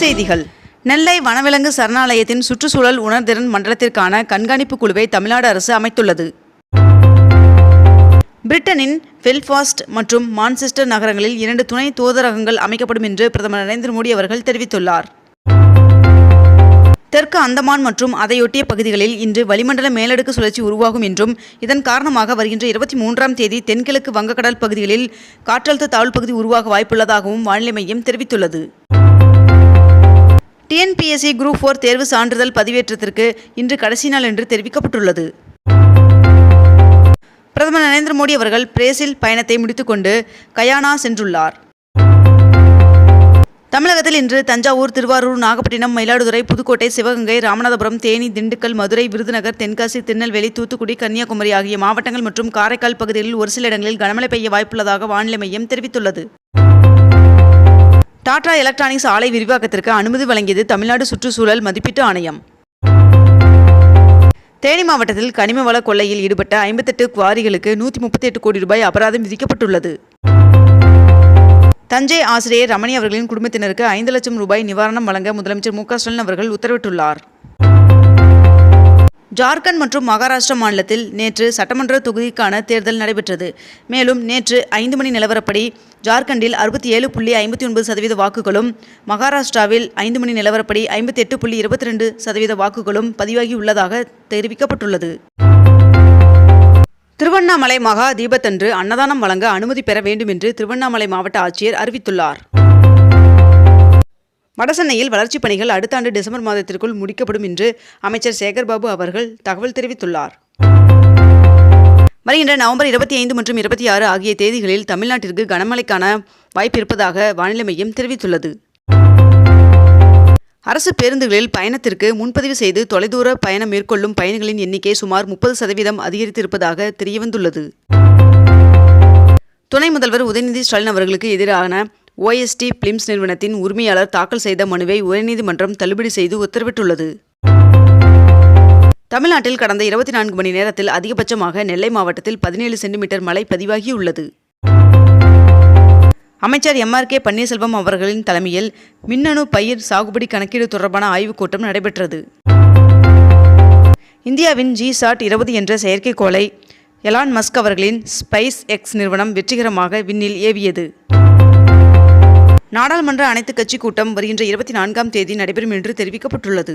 செய்திகள். நெல்லை வனவிலங்கு சரணாலயத்தின் சுற்றுச்சூழல் உணர்திறன் மண்டலத்திற்கான கண்காணிப்பு குழுவை தமிழ்நாடு அரசு அமைத்துள்ளது. பிரிட்டனின் பெல்ஃபாஸ்ட் மற்றும் மான்செஸ்டர் நகரங்களில் இரண்டு துணை தூதரகங்கள் அமைக்கப்படும் என்று பிரதமர் நரேந்திர மோடி அவர்கள் தெரிவித்துள்ளார். தெற்கு அந்தமான் மற்றும் அதையொட்டிய பகுதிகளில் இன்று வளிமண்டல மேலடுக்கு சுழற்சி உருவாகும் என்றும் இதன் காரணமாக வருகின்ற இருபத்தி மூன்றாம் தேதி தென்கிழக்கு வங்கக்கடல் பகுதிகளில் காற்றழுத்த தாழ்வு பகுதி உருவாக வாய்ப்புள்ளதாகவும் வானிலை மையம் தெரிவித்துள்ளது. டிஎன்பிஎஸ்சி குரூப் ஃபோர் தேர்வு சான்றிதழ் பதிவேற்றத்திற்கு இன்று கடைசி நாள் என்று தெரிவிக்கப்பட்டுள்ளது. பிரதமர் நரேந்திர மோடி அவர்கள் பிரேசில் பயணத்தை முடித்துக்கொண்டு கயானா சென்றுள்ளார். தமிழகத்தில் இன்று தஞ்சாவூர் திருவாரூர் நாகப்பட்டினம் மயிலாடுதுறை புதுக்கோட்டை சிவகங்கை ராமநாதபுரம் தேனி திண்டுக்கல் மதுரை விருதுநகர் தென்காசி திருநெல்வேலி தூத்துக்குடி கன்னியாகுமரி ஆகிய மாவட்டங்கள் மற்றும் காரைக்கால் பகுதிகளில் ஒரு சில இடங்களில் கனமழை பெய்ய வாய்ப்புள்ளதாக வானிலை மையம் தெரிவித்துள்ளது. டாடா எலக்ட்ரானிக்ஸ் ஆலை விரிவாக்கத்திற்கு அனுமதி வழங்கியது தமிழ்நாடு சுற்றுச்சூழல் மதிப்பீட்டு ஆணையம். தேனி மாவட்டத்தில் கனிம வள கொள்ளையில் ஈடுபட்ட ஐம்பத்தெட்டு குவாரிகளுக்கு நூற்றி முப்பத்தி எட்டு கோடி ரூபாய் அபராதம் விதிக்கப்பட்டுள்ளது. தஞ்சை ஆசிரியர் ரமணி அவர்களின் குடும்பத்தினருக்கு ஐந்து லட்சம் ரூபாய் நிவாரணம் வழங்க முதலமைச்சர் மு க ஸ்டாலின் அவர்கள் உத்தரவிட்டுள்ளார். ஜார்க்கண்ட் மற்றும் மகாராஷ்டிரா மாநிலத்தில் நேற்று சட்டமன்ற தொகுதிக்கான தேர்தல் நடைபெற்றது. மேலும் நேற்று ஐந்து மணி நிலவரப்படி ஜார்க்கண்டில் அறுபத்தி ஏழு புள்ளி ஐம்பத்தி ஒன்பது சதவீத வாக்குகளும் மகாராஷ்டிராவில் ஐந்து மணி நிலவரப்படி ஐம்பத்தி எட்டு புள்ளி இருபத்தி ரெண்டு சதவீத வாக்குகளும் பதிவாகியுள்ளதாக தெரிவிக்கப்பட்டுள்ளது. திருவண்ணாமலை மகா தீபத்தன்று அன்னதானம் வழங்க அனுமதி பெற வேண்டும் என்று திருவண்ணாமலை மாவட்ட ஆட்சியர் அறிவித்துள்ளார். வடசென்னையில் வளர்ச்சிப் பணிகள் அடுத்த ஆண்டு டிசம்பர் மாதத்திற்குள் முடிக்கப்படும் என்று அமைச்சர் சேகர்பாபு அவர்கள் தகவல் தெரிவித்துள்ளார். வருகின்ற நவம்பர் இருபத்தி ஐந்து மற்றும் இருபத்தி ஆறு ஆகிய தேதிகளில் தமிழ்நாட்டிற்கு கனமழைக்கான வாய்ப்பு இருப்பதாக வானிலை மையம் தெரிவித்துள்ளது. அரசு பேருந்துகளில் பயணத்திற்கு முன்பதிவு செய்து தொலைதூர பயணம் மேற்கொள்ளும் பயணிகளின் எண்ணிக்கை சுமார் முப்பது சதவீதம் அதிகரித்திருப்பதாக தெரியவந்துள்ளது. துணை முதல்வர் உதயநிதி ஸ்டாலின் அவர்களுக்கு எதிரான ஓஎஸ்டி பிலிம்ஸ் நிறுவனத்தின் உரிமையாளர் தாக்கல் செய்த மனுவை உயர்நீதிமன்றம் தள்ளுபடி செய்து உத்தரவிட்டுள்ளது. தமிழ்நாட்டில் கடந்த இருபத்தி நான்கு மணி நேரத்தில் அதிகபட்சமாக நெல்லை மாவட்டத்தில் பதினேழு சென்டிமீட்டர் மழை பதிவாகியுள்ளது. அமைச்சர் எம்ஆர் கே பன்னீர்செல்வம் அவர்களின் தலைமையில் மின்னணு பயிர் சாகுபடி கணக்கீடு தொடர்பான ஆய்வுக் கூட்டம் நடைபெற்றது. இந்தியாவின் ஜி சாட் இருபது என்ற செயற்கைக்கோளை எலான் மஸ்க் அவர்களின் ஸ்பைஸ் எக்ஸ் நிறுவனம் வெற்றிகரமாக விண்ணில் ஏவியது. நாடாளுமன்ற அனைத்துக் கட்சி கூட்டம் வருகின்ற இருபத்தி நான்காம் தேதி நடைபெறும் என்று தெரிவிக்கப்பட்டுள்ளது.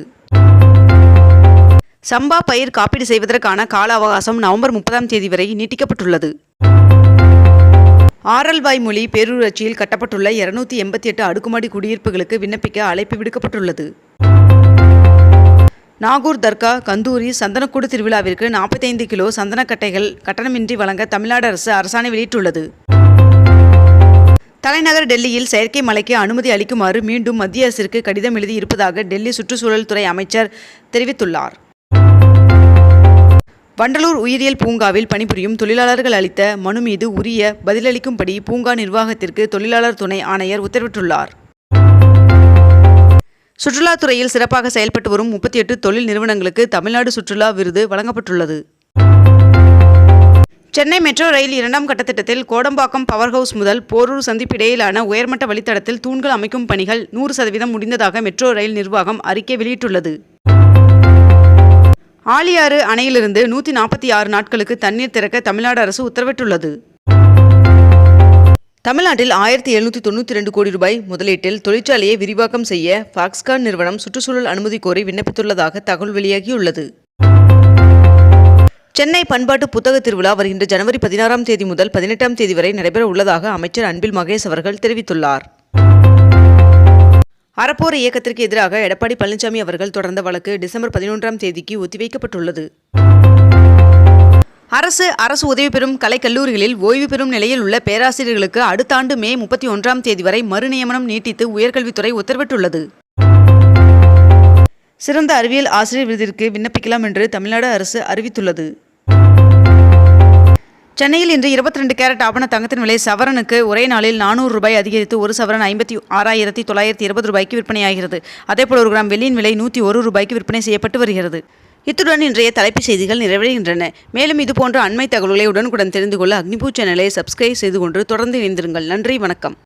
சம்பா பயிர் காப்பீடு செய்வதற்கான கால அவகாசம் நவம்பர் முப்பதாம் தேதி வரை நீட்டிக்கப்பட்டுள்ளது. ஆரல்வாய் மொழி பேரூராட்சியில் கட்டப்பட்டுள்ள இருநூத்தி எண்பத்தி எட்டு அடுக்குமாடி குடியிருப்புகளுக்கு விண்ணப்பிக்க அழைப்பு விடுக்கப்பட்டுள்ளது. நாகூர் தர்கா கந்தூரி சந்தனக்கூடு திருவிழாவிற்கு நாற்பத்தைந்து கிலோ சந்தனக்கட்டைகள் கட்டணமின்றி வழங்க தமிழ்நாடு அரசு அரசாணை வெளியிட்டுள்ளது. தலைநகர் டெல்லியில் செயற்கை மலைக்கு அனுமதி அளிக்குமாறு மீண்டும் மத்திய அரசிற்கு கடிதம் எழுதி இருப்பதாக டெல்லி சுற்றுச்சூழல் துறை அமைச்சர் தெரிவித்துள்ளார். வண்டலூர் உயிரியல் பூங்காவில் பணிபுரியும் தொழிலாளர்கள் அளித்த மனு மீது உரிய பதிலளிக்கும்படி பூங்கா நிர்வாகத்திற்கு தொழிலாளர் துணை ஆணையர் உத்தரவிட்டுள்ளார். சுற்றுலாத்துறையில் சிறப்பாக செயல்பட்டு வரும் முப்பத்தி எட்டு தொழில் நிறுவனங்களுக்கு தமிழ்நாடு சுற்றுலா விருது வழங்கப்பட்டுள்ளது. சென்னை மெட்ரோ ரயில் இரண்டாம் கட்ட திட்டத்தில் கோடம்பாக்கம் பவர் ஹவுஸ் முதல் போரூர் சந்திப்பு இடையிலான உயர்மட்ட வழித்தடத்தில் தூண்கள் அமைக்கும் பணிகள் நூறு சதவீதம் முடிந்ததாக மெட்ரோ ரயில் நிர்வாகம் அறிக்கை வெளியிட்டுள்ளது. ஆழியாறு அணையிலிருந்து நூற்றி நாற்பத்தி ஆறு நாட்களுக்கு தண்ணீர் திறக்க தமிழ்நாடு அரசு உத்தரவிட்டுள்ளது. தமிழ்நாட்டில் ஆயிரத்தி எழுநூற்றி தொண்ணூற்றி ரெண்டு கோடி ரூபாய் முதலீட்டில் தொழிற்சாலையை விரிவாக்கம் செய்ய ஃபாக்ஸ்கான் நிறுவனம் சுற்றுச்சூழல் அனுமதி கோரி விண்ணப்பித்துள்ளதாக தகவல் வெளியாகியுள்ளது. சென்னை பண்பாட்டு புத்தக திருவிழா வருகின்ற ஜனவரி பதினாறாம் தேதி முதல் பதினெட்டாம் தேதி வரை நடைபெற உள்ளதாக அமைச்சர் அன்பில் மகேஷ் அவர்கள் தெரிவித்துள்ளார். அறப்போர் இயக்கத்திற்கு எதிராக எடப்பாடி பழனிசாமி அவர்கள் தொடர்ந்த வழக்கு டிசம்பர் பதினொன்றாம் தேதிக்கு ஒத்திவைக்கப்பட்டுள்ளது. அரசு அரசு உதவி பெறும் கலைக்கல்லூரிகளில் ஓய்வு பெறும் நிலையில் உள்ள பேராசிரியர்களுக்கு அடுத்த ஆண்டு மே முப்பத்தி ஒன்றாம் தேதி வரை மறுநியமனம் நீட்டித்து உயர்கல்வித்துறை உத்தரவிட்டுள்ளது. சிறந்த அறிவியல் ஆசிரியர் விருதிற்கு விண்ணப்பிக்கலாம் என்று தமிழ்நாடு அரசு அறிவித்துள்ளது. சென்னையில் இன்று இருபத்தி ரெண்டு கேரட் ஆபண தங்கத்தின் விலை சவரனுக்கு ஒரே நாளில் நானூறு ரூபாய் அதிகரித்து ஒரு சவரன் ஐம்பத்தி ஆறாயிரத்தி தொள்ளாயிரத்தி இருபது ரூபாய்க்கு விற்பனையாகிறது. அதேபோல் ஒரு கிராம் வெள்ளியின் விலை நூற்றி ஒரு ரூபாய்க்கு விற்பனை செய்யப்பட்டு வருகிறது. இத்துடன் இன்றைய தலைப்புச் செய்திகள் நிறைவடைகின்றன. மேலும் இதுபோன்ற அண்மை தகவல்களை உடனுக்குடன் தெரிந்து கொள்ள அக்னிபூ சேனலை சப்ஸ்கிரைப் செய்து கொண்டு தொடர்ந்து இணைந்திருங்கள். நன்றி வணக்கம்.